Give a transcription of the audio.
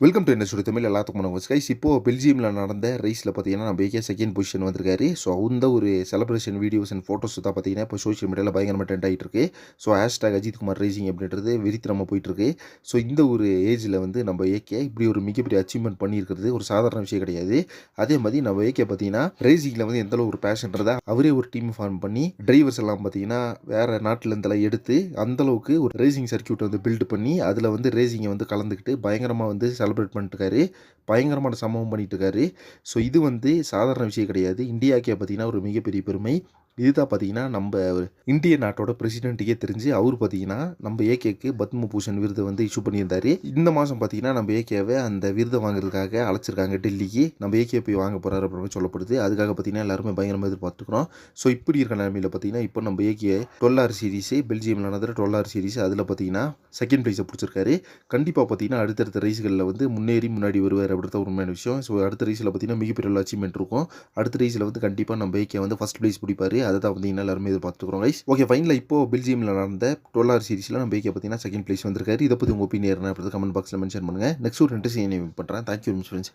Welcome to என்ன தமிழ் எல்லாத்துக்கும் வணக்கம். கைஸ் இப்போது பெல்ஜியமில் நடந்த ரேஸில் பார்த்தீங்கன்னா நம்ம ஏகே செகண்ட் பொசிஷன் வந்திருக்காரு. ஸோ அந்த ஒரு செலிப்ரேஷன் வீடியோஸ் அண்ட் ஃபோட்டோஸ் தான் பார்த்தீங்கன்னா இப்போ சோஷியல் மீடியாவில் பயங்கரமாக ட்ரெண்ட் ஆகிட்டு இருக்கு so hashtag Ajith Kumar racing அப்படின்றது வெறித்தனமாக நம்ம போயிட்டுருக்கு. ஸோ இந்த ஒரு ஏஜில் வந்து நம்ம ஏகே இப்படி ஒரு மிகப்பெரிய அச்சீவ்மெண்ட் பண்ணியிருக்கிறது ஒரு சாதாரண விஷயம் கிடையாது. அதே மாதிரி நம்ம ஏகே பார்த்தீங்கன்னா ரேசிங்கில் வந்து எந்த அளவு ஒரு பேஷன்றதை அவரே ஒரு டீம் ஃபார்ம் பண்ணி டிரைவர்ஸ் எல்லாம் பார்த்தீங்கன்னா வேறு நாட்டில் இருந்தெல்லாம் எடுத்து அந்தளவுக்கு ஒரு ரேசிங் சர்க்கியூட்டை வந்து பில்ட் பண்ணி அதில் வந்து ரேசிங்கை வந்து கலந்துக்கிட்டு பயங்கரமாக வந்து செலிப்ரேட் பண்ணிட்டுருக்காரு. பயங்கரமான சம்பவம் பண்ணிட்டுருக்காரு. ஸோ இது வந்து சாதாரண விஷயம் கிடையாது. இந்தியாக்கே பார்த்தீங்கன்னா ஒரு மிகப்பெரிய பெருமை. இதுதான் பார்த்தீங்கன்னா நம்ம இந்திய நாட்டோட பிரசிடென்ட்டுக்கே தெரிஞ்சு அவர் பார்த்தீங்கன்னா நம்ம ஏகேக்கு பத்ம பூஷன் விருதை வந்து இஷ்யூ பண்ணியிருந்தாரு. இந்த மாதம் பார்த்தீங்கன்னா நம்ம ஏகேவை அந்த விருதை வாங்குறதுக்காக அழைச்சிருக்காங்க. டெல்லிக்கு நம்ம ஏகே போய் வாங்க போகிறாரு அப்படின்னு சொல்லப்படுது. அதுக்காக பார்த்தீங்கன்னா எல்லாருமே பயங்கரமாக எதிர்பார்த்துக்கிறோம் ஸோ இப்படி இருக்க நிலமையில் பார்த்தீங்கன்னா இப்போ நம்ம ஏகே டுவெல் ஆர் சீரிஸ் பெல்ஜியமில் நடந்த டுவெல் ஆர் சீரிஸ் அதில் பார்த்தீங்கன்னா செகண்ட் ப்ரைஸை பிடிச்சிருக்காரு. கண்டிப்பாக பார்த்தீங்கன்னா அடுத்தடுத்த ரைஸ்களில் வந்து முன்னேறி முன்னாடி வருவார் அப்படின்றத உண்மையான விஷயம். ஸோ அடுத்த ரைஸில் பார்த்தீங்கன்னா மிகப்பெரிய அச்சீவ்மெண்ட் இருக்கும். அடுத்த ரைஸில் வந்து கண்டிப்பாக நம்ம ஏகே வந்து ஃபஸ்ட் ப்ரைஸ் பிடிப்பார். அதை தான் பார்த்தீங்கன்னா எல்லாருமே எதிர்பார்த்துக்கிறோம் கைஸ் ஓகே ஃபைனல் இப்போ பெல்ஜியமில் நடந்த டுவெல் ஆர் சீரிஸில் நம்ம ஏகே பார்த்தீங்கன்னா செகண்ட் பிளேஸ் வந்திருக்காரு. இதை பற்றி உங்கள் ஒப்பீனியன் அப்படி கமெண்ட் பாக்ஸில் மென்ஷன் பண்ணுங்கள் நெக்ஸ்ட் ஒரு இன்ட்ரெஸ்ட் பண்ணுறேன் தேங்க்யூ ஃப்ரெண்ட்ஸ்